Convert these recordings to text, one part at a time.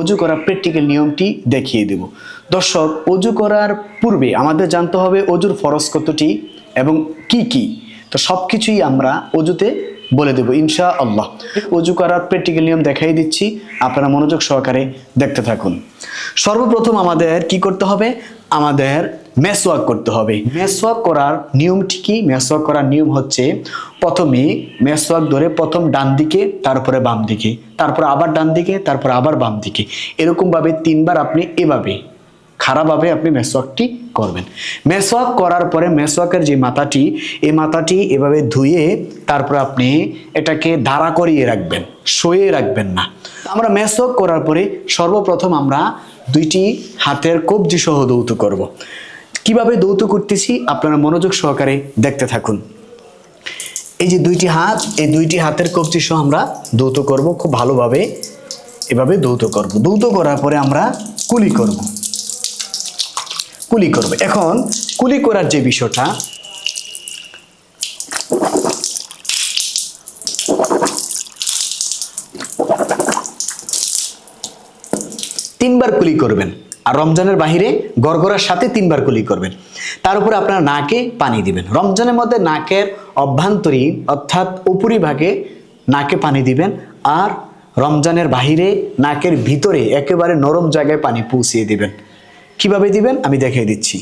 অজু করার প্র্যাকটিক্যাল নিয়মটি দেখিয়ে দেব। দর্শক অজু করার পূর্বে আমাদের জানতে হবে অজুর ফরস কতটি এবং কি কি। তো সব কিছুই আমরা অজুতে বলে দেব ইনশা আল্লাহ অজু করার প্র্যাকটিক্যাল নিয়ম দেখাই দিচ্ছি। আপনারা মনোযোগ সহকারে দেখতে থাকুন। সর্বপ্রথম আমাদের কি করতে হবে? আমাদের মেসওয়াক করতে হবে। মেসওয়াক করার নিয়মটি কি? মেসওয়াক করার নিয়ম হচ্ছে প্রথমে মেসওয়াক ধরে প্রথম ডান দিকে, তারপরে বাম দিকে। তারপর আবার ডান দিকে, তারপর আবার বাম দিকে। এরকমভাবে তিনবার আপনি এভাবে খারাপভাবে আপনি মেসওয়াকটি করবেন। মেসওয়াক করার পরে মেসওয়াকের যে মাথাটি, এই মাথাটি এভাবে ধুয়ে তারপর আপনি এটাকে দাঁড়া করিয়ে রাখবেন, শুয়ে রাখবেন না। আমরা মেসওয়াক করার পরে সর্বপ্রথম আমরা দুইটি হাতের কবজি সহ দৌত করব। কীভাবে দৌত করতেছি, আপনারা মনোযোগ সহকারে দেখতে থাকুন। এই যে দুইটি হাত, এই দুইটি হাতের কবজি সহ আমরা দৌত করব, খুব ভালোভাবে এভাবে দৌত করব। দৌত করার পরে আমরা কুলি করব। কুলি করবে। এখন কুলি করার যে বিষয়টা, তিনবার কুলি করবেন। আর রমজানের বাহিরে গড়গড়ার সাথে তিনবার কুলি করবেন। তার উপরে আপনার নাকে পানি দিবেন। রমজানের মধ্যে নাকের অভ্যন্তরীণ অর্থাৎ উপরিভাগে নাকে পানি দিবেন আর রমজানের বাহিরে নাকের ভিতরে একেবারে নরম জায়গায় পানি পৌঁছিয়ে দিবেন। কীভাবে দিবেন? আমি দেখিয়ে দিচ্ছি।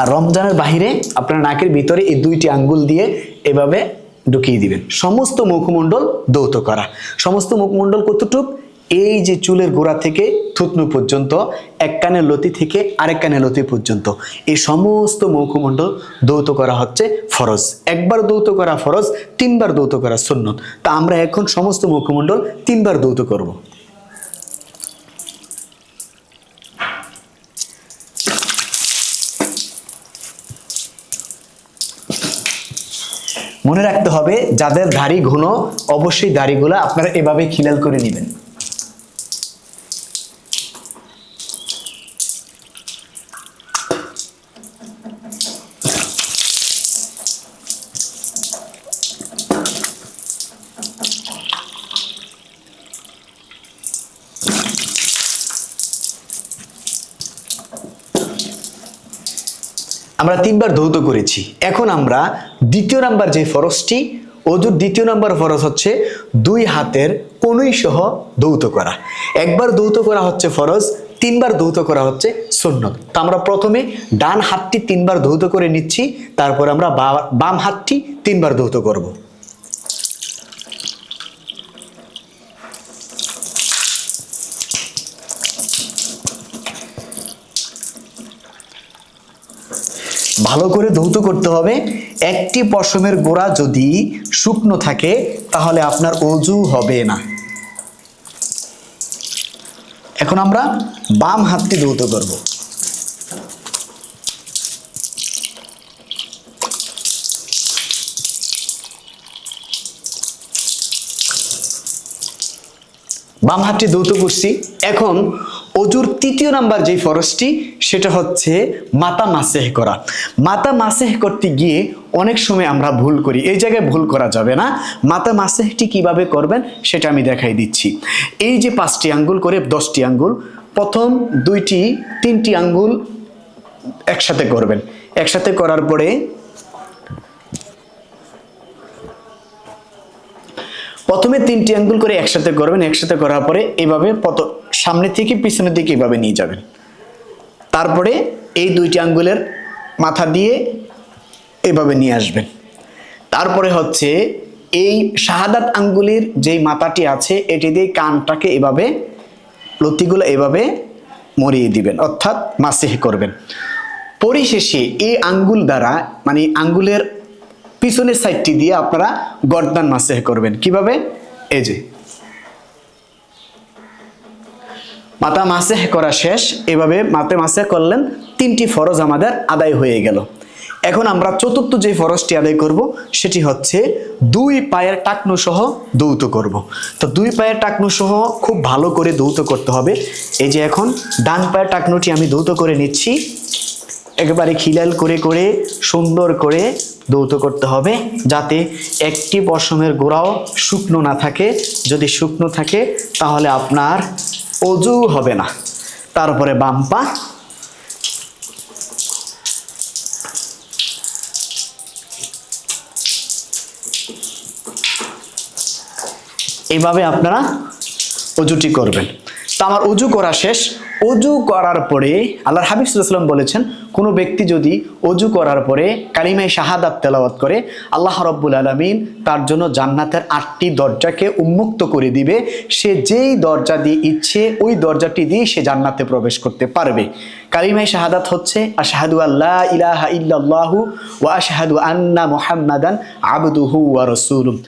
আর রমজানের বাহিরে আপনার নাকের ভিতরে এই দুইটি আঙ্গুল দিয়ে এভাবে ঢুকিয়ে দিবেন। সমস্ত মুখমণ্ডল দৌত করা। সমস্ত মুখমণ্ডল কতটুক? এই যে চুলের গোড়া থেকে থুতনু পর্যন্ত, এক কানের লতি থেকে আরেক কানের লতি পর্যন্ত। এই সমস্ত মুখমণ্ডল দৌত করা হচ্ছে ফরজ। একবার দৌত করা ফরজ, তিনবার দৌত করা সুন্নত। তা আমরা এখন সমস্ত মুখমণ্ডল তিনবার দৌত করব। মনে রাখতে হবে যাদের দাড়ি ঘন অবশ্যই দাড়িগুলো আপনারা এভাবে খিলাল করে নেবেন। আমরা তিনবার ধৌত করেছি। এখন আমরা দ্বিতীয় নাম্বার যে ফরসটি, অজুর দ্বিতীয় নাম্বার ফরজ হচ্ছে দুই হাতের কনুই সহ দৌত করা। একবার দৌত করা হচ্ছে ফরজ তিনবার দৌত করা হচ্ছে সৈন্য তো আমরা প্রথমে ডান হাতটি তিনবার দৌত করে নিচ্ছি, তারপর আমরা বাম হাতটি তিনবার দৌত করব। ভালো করে ধৌত করতে হবে। একটি পশমের গোড়া যদি শুকনো থাকে, তাহলে আপনার অজু হবে না। এখন আমরা বাম হাতটি ধৌত করব। বাম হাতটি ধৌত করছি। এখন অজুর তৃতীয় নাম্বার যে ফরজটি সেটা হচ্ছে মাতা মাসেহ করা। মাতা মাসেহ করতে গিয়ে অনেক সময় আমরা ভুল করি। এই জায়গায় ভুল করা যাবে না। মাতা মাসেহটি কীভাবে করবেন, সেটা আমি দেখাই দিচ্ছি। এই যে পাঁচটি আঙ্গুল করে, দশটি আঙ্গুল, প্রথম দুইটি, তিনটি আঙ্গুল একসাথে করবেন। একসাথে করার পরে প্রথমে তিনটি আঙ্গুল করে একসাথে করবেন। একসাথে করার পরে এভাবে সামনে থেকে, পিছনের দিকে এভাবে নিয়ে যাবেন। তারপরে এই দুইটি আঙ্গুলের মাথা দিয়ে এভাবে নিয়ে আসবেন। তারপরে হচ্ছে এই শাহাদাত আঙ্গুলির যেই মাথাটি আছে, এটি দিয়ে কানটাকে এভাবে, লতিগুলো এভাবে মরিয়ে দিবেন, অর্থাৎ মাসিহ করবেন। পরিশেষে এই আঙ্গুল দ্বারা মানে আঙ্গুলের পিছনের সাইডটি দিয়ে আপনারা গর্দান মাসেহ করবেন। কীভাবে? এই যে মাথা মাসেহ করা শেষ। এভাবে মাথে মাসে করলেন, তিনটি ফরজ আমাদের আদায় হয়ে গেল। এখন আমরা চতুর্থ যে ফরজটি আদায় করব, সেটি হচ্ছে দুই পায়ের টাকনু সহ দৌত করব। তো দুই পায়ের টাকনু সহ খুব ভালো করে দৌত করতে হবে। এই যে এখন ডান পায়ের টাকনুটি আমি দৌত করে নিচ্ছি। একেবারে খিলাল করে করে, সুন্দর করে দৌত করতে হবে, যাতে একটি পশমের গোড়াও শুকনো না থাকে। যদি শুকনো থাকে, তাহলে আপনার অজু হবে না। তারপরে বাম পা। এইভাবে আপনারা অজুটি করবেন। তো আমার অজু করা শেষ। অজু করার পরে আল্লাহর হাবিব সাল্লাম বলেছেন, কোনো ব্যক্তি যদি অজু করার পরে কালিমাই শাহাদাত তেলাওয়াত করে, আল্লাহ রব্বুল আলমিন তার জন্য জান্নাতের আটটি দরজাকে উন্মুক্ত করে দিবে। সে যেই দরজা দিয়ে ইচ্ছে, ওই দরজাটি দিয়ে সে জান্নাতে প্রবেশ করতে পারবে। কালিমাই শাহাদাত হচ্ছে, আশাহাদু আল্লাহ ইলাহা ইল্লাল্লাহু ওয়া আশহাদু আন্না মুহাম্মাদান আবদুহু ওয়া রাসূলুহু।